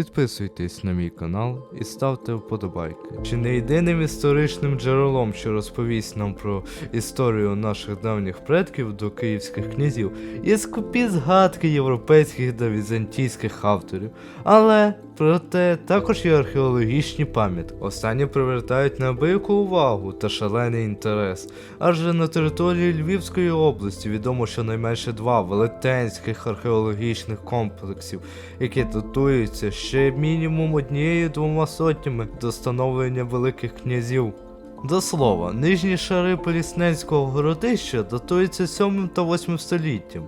Підписуйтесь на мій канал і ставте вподобайки. Чи не єдиним історичним джерелом, що розповість нам про історію наших давніх предків до київських князів, є скупі згадки європейських та візантійських авторів. Але проте також є археологічні пам'ятки. Останні привертають неабияку увагу та шалений інтерес. Адже на території Львівської області відомо щонайменше два велетенських археологічних комплексів, які датуються ще мінімум однією-двома сотнями до становлення великих князів. До слова, нижні шари Полісненського городища датуються 7 та 8 століттям.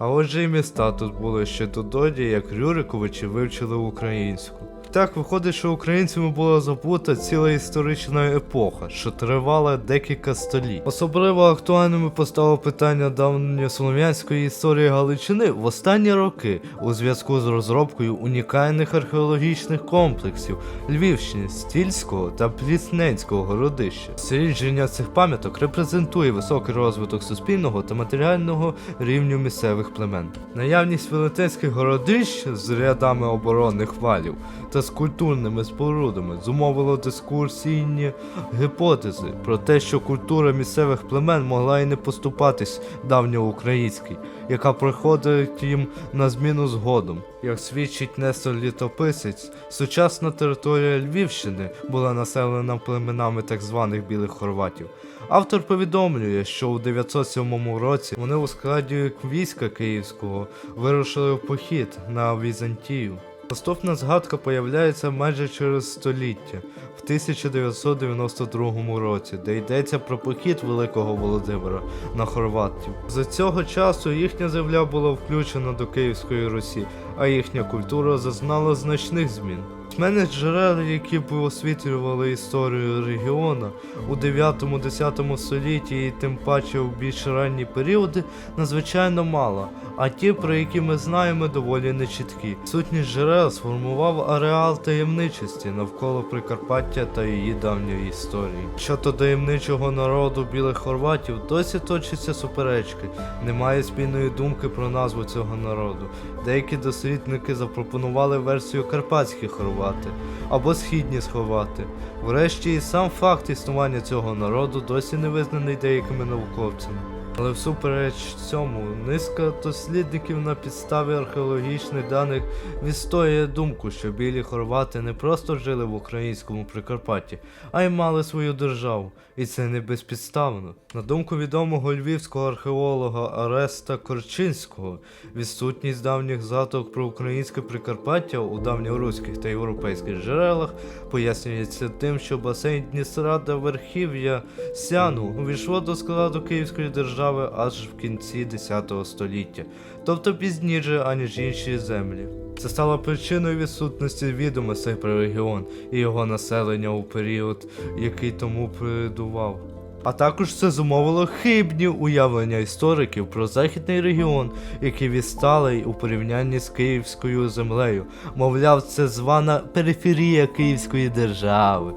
А отже і міста тут були ще дододі, як Рюриковичі вивчили українську. Так виходить, що українцями була забута ціла історична епоха, що тривала декілька століть. Особливо актуальними постало питання давньослов'янської історії Галичини в останні роки у зв'язку з розробкою унікальних археологічних комплексів Львівщини, Стільського та Плісненського городища. Дослідження цих пам'яток репрезентує високий розвиток суспільного та матеріального рівню місцевих племен. Наявність велетенських городищ з рядами оборонних валів та з культурними спорудами зумовило дискурсійні гіпотези про те, що культура місцевих племен могла і не поступатись давньоукраїнській, яка приходить їм на зміну згодом. Як свідчить Нестор Літописець, сучасна територія Львівщини була населена племенами так званих білих хорватів. Автор повідомлює, що у 907 році вони у складі війська київського вирушили в похід на Візантію. Наступна згадка появляється майже через століття, в 1992 році, де йдеться про похід Великого Володимира на Хорватів. За цього часу їхня земля була включена до Київської Русі, а їхня культура зазнала значних змін. Письменних джерел, які б освітлювали історію регіону у 9-10 столітті і тим паче у більш ранні періоди, надзвичайно мало, а ті, про які ми знаємо, доволі нечіткі. Сутність джерел сформував ареал таємничості навколо Прикарпаття та її давньої історії. Щодо таємничого народу білих хорватів досі точаться суперечки. Немає спільної думки про назву цього народу. Деякі дослідники запропонували версію карпатські хорвати або східні сховати. Врешті і сам факт існування цього народу досі не визнаний деякими науковцями. Але всупереч цьому, низка дослідників на підставі археологічних даних відстоює думку, що білі хорвати не просто жили в українському Прикарпатті, а й мали свою державу, і це не безпідставно. На думку відомого львівського археолога Ареста Корчинського, відсутність давніх згадок про українське Прикарпаття у давньоруських та європейських джерелах пояснюється тим, що басейн Дністра та верхів'я Сяну увійшло до складу Київської держави аж в кінці X століття, тобто пізніше, аніж інші землі. Це стало причиною відсутності відомостей про регіон і його населення у період, який тому передував. А також це зумовило хибні уявлення істориків про західний регіон, який відсталий у порівнянні з Київською землею. Мовляв, це звана периферія Київської держави.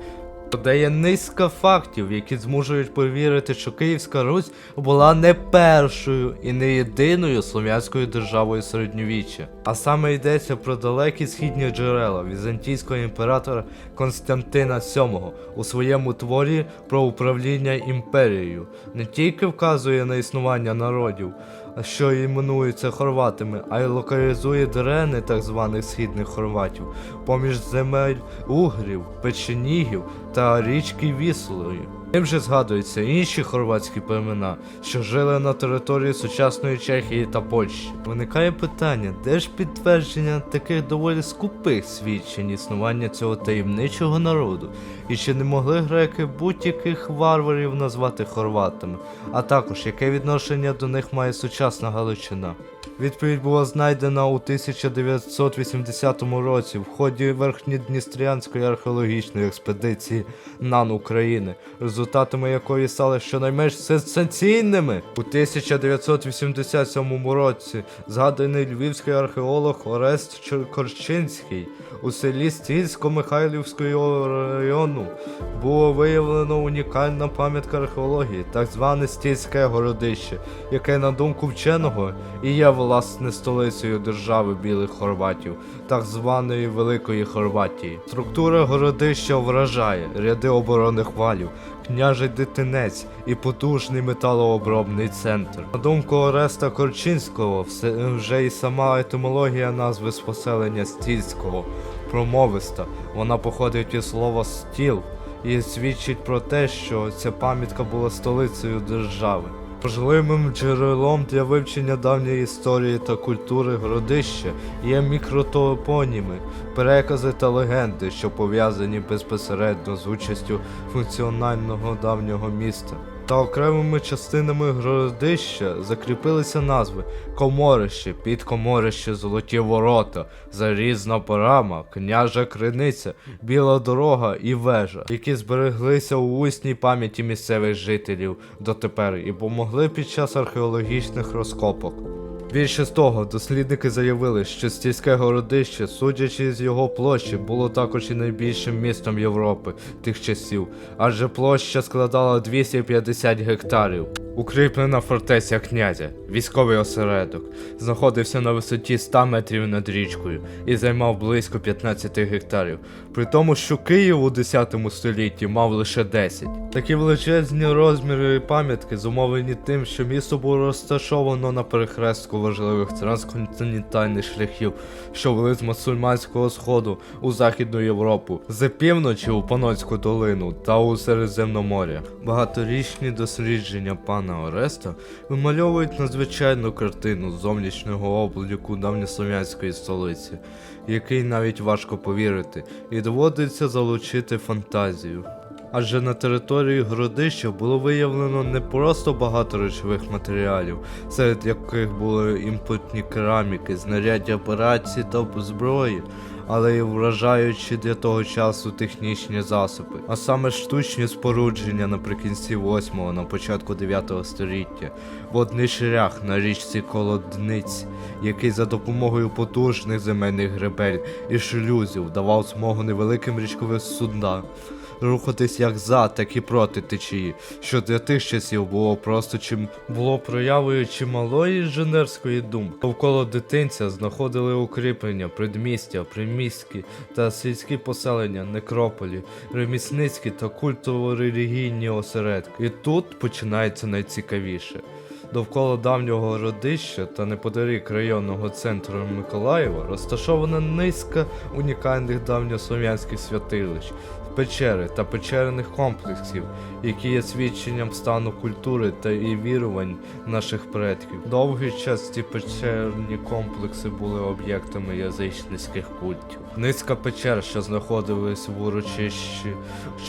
Де є низка фактів, які змушують повірити, що Київська Русь була не першою і не єдиною слов'янською державою середньовіччя. А саме йдеться про далекі східні джерела візантійського імператора Константина VII у своєму творі про управління імперією. Не тільки вказує на існування народів, що іменуються хорватами, а й локалізує дрени так званих східних хорватів поміж земель угрів, печенігів та річки Віслою. Тим же згадуються інші хорватські племена, що жили на території сучасної Чехії та Польщі. Виникає питання, де ж підтвердження таких доволі скупих свідчень існування цього таємничого народу, і чи не могли греки будь-яких варварів назвати хорватами, а також яке відношення до них має сучасна Галичина. Відповідь була знайдена у 1980 році в ході верхньодністрянської археологічної експедиції НАН України, результатами якої стали щонайменш сенсаційними. У 1987 році згаданий львівський археолог Орест Корчинський у селі Стільсько-Михайлівського району було виявлено унікальна пам'ятка археології, так зване Стільське городище, яке, на думку вченого, і є власне столицею держави білих хорватів, так званої Великої Хорватії. Структура городища вражає ряди оборонних валів, княжий дитинець і потужний металообробний центр. На думку Ореста Корчинського, вже і сама етимологія назви з стільського промовиста. Вона походить від слова стіл і свідчить про те, що ця пам'ятка була столицею держави. Важливим джерелом для вивчення давньої історії та культури городища є мікротопоніми, перекази та легенди, що пов'язані безпосередньо з участю функціонального давнього міста. Та окремими частинами городища закріпилися назви Коморище, Підкоморище, Золоті Ворота, Зарізна Порама, Княжа Криниця, Біла Дорога і Вежа, які збереглися у усній пам'яті місцевих жителів дотепер і помогли під час археологічних розкопок. Більше з того, дослідники заявили, що стільське городище, судячи з його площі, було також і найбільшим містом Європи тих часів, адже площа складала 250 гектарів. Укріплена фортеця князя, військовий осередок, знаходився на висоті 100 метрів над річкою і займав близько 15 гектарів, при тому, що Київ у 10 столітті мав лише 10. Такі величезні розміри пам'ятки зумовлені тим, що місто було розташовано на перехрестку важливих трансконтинентальних шляхів, що вели з мусульманського сходу у Західну Європу, з півночі у Панонську долину та у Середземномор'я. Багаторічні дослідження пана Ореста вимальовують надзвичайну картину зовнішнього обліку давньослов'янської столиці, який навіть важко повірити, і доводиться залучити фантазію. Адже на території городища було виявлено не просто багато речових матеріалів, серед яких були імпортні кераміки, знаряддя операції та зброї, але й вражаючі для того часу технічні засоби, а саме штучні спорудження наприкінці 8-го, на початку 9 століття, водний шлях на річці Колодниць, який за допомогою потужних земельних гребель і шлюзів давав змогу невеликим річковим судам рухатись як за, так і проти течії, що для тих часів було просто чим було проявою чималої інженерської думки. Довкола дитинця знаходили укріплення, предмістя, приміські та сільські поселення, некрополі, ремісницькі та культово-релігійні осередки. І тут починається найцікавіше. Довкола давнього родища та неподалік районного центру Миколаєва розташована низка унікальних давньослов'янських святилищ, печери та печерних комплексів, які є свідченням стану культури та і вірувань наших предків. Довгий час ці печерні комплекси були об'єктами язичницьких культів. Низка печер, що знаходились в урочищі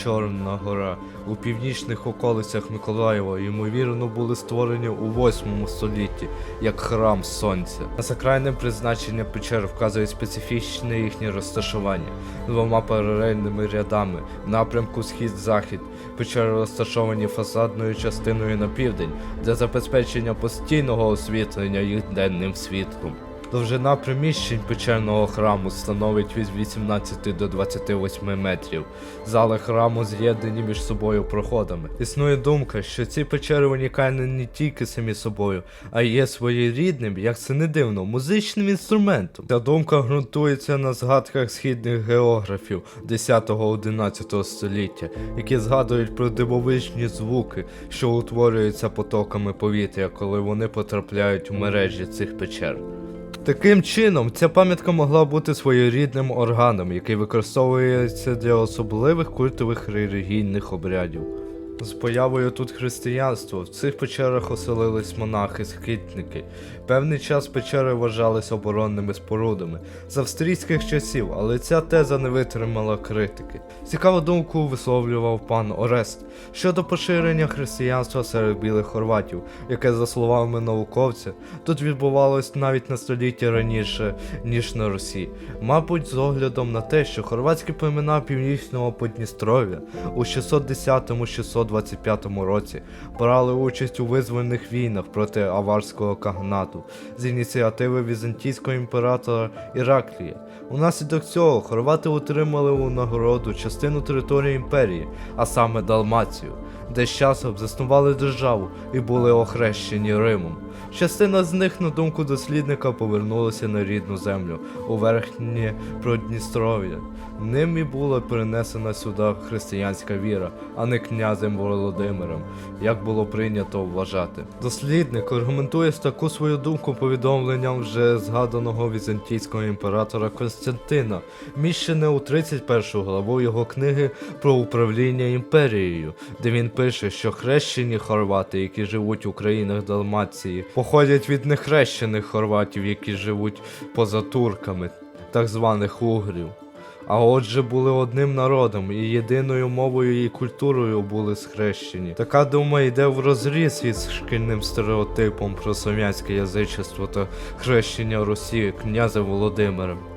Чорна гора, у північних околицях Миколаєва, ймовірно, були створені у 8 столітті як храм сонця. На сакральне призначення печер вказує специфічне їхнє розташування двома паралельними рядами напрямку схід-захід. Печери розташовані фасадною частиною на південь для забезпечення постійного освітлення їх денним світлом. Довжина приміщень печерного храму становить від 18 до 28 метрів. Зали храму з'єднані між собою проходами. Існує думка, що ці печери унікальні не тільки самі собою, а й є своєрідним, як це не дивно, музичним інструментом. Ця думка ґрунтується на згадках східних географів 10-11 століття, які згадують про дивовижні звуки, що утворюються потоками повітря, коли вони потрапляють у мережі цих печер. Таким чином, ця пам'ятка могла бути своєрідним органом, який використовується для особливих культових релігійних обрядів. З появою тут християнства в цих печерах оселились монахи-схитники. Певний час печери вважались оборонними спорудами з австрійських часів, але ця теза не витримала критики. Цікаву думку висловлював пан Орест щодо поширення християнства серед білих хорватів, яке, за словами науковця, тут відбувалось навіть на століття раніше, ніж на Русі. Мабуть, з оглядом на те, що хорватські племена північного Подністров'я у 610-625 році брали участь у визвольних війнах проти аварського каганату з ініціативи візантійського імператора Іраклія. Унаслідок цього хорвати отримали у нагороду частину території імперії, а саме Далмацію. де часом заснували державу і були охрещені Римом. Частина з них, на думку дослідника, повернулася на рідну землю у верхнє Продністров'я. Ним і була перенесена сюди християнська віра, а не князем Володимиром, як було прийнято вважати. Дослідник аргументує таку свою думку повідомленням вже згаданого візантійського імператора Константина, міщене у 31 главу його книги про управління імперією, де він пише, що хрещені хорвати, які живуть у країнах Далмації, походять від нехрещених хорватів, які живуть поза турками, так званих угрів. А отже були одним народом і єдиною мовою і культурою були схрещені. Така дума йде в розріз із шкільним стереотипом про слов'янське язичество та хрещення Росії князем Володимиром.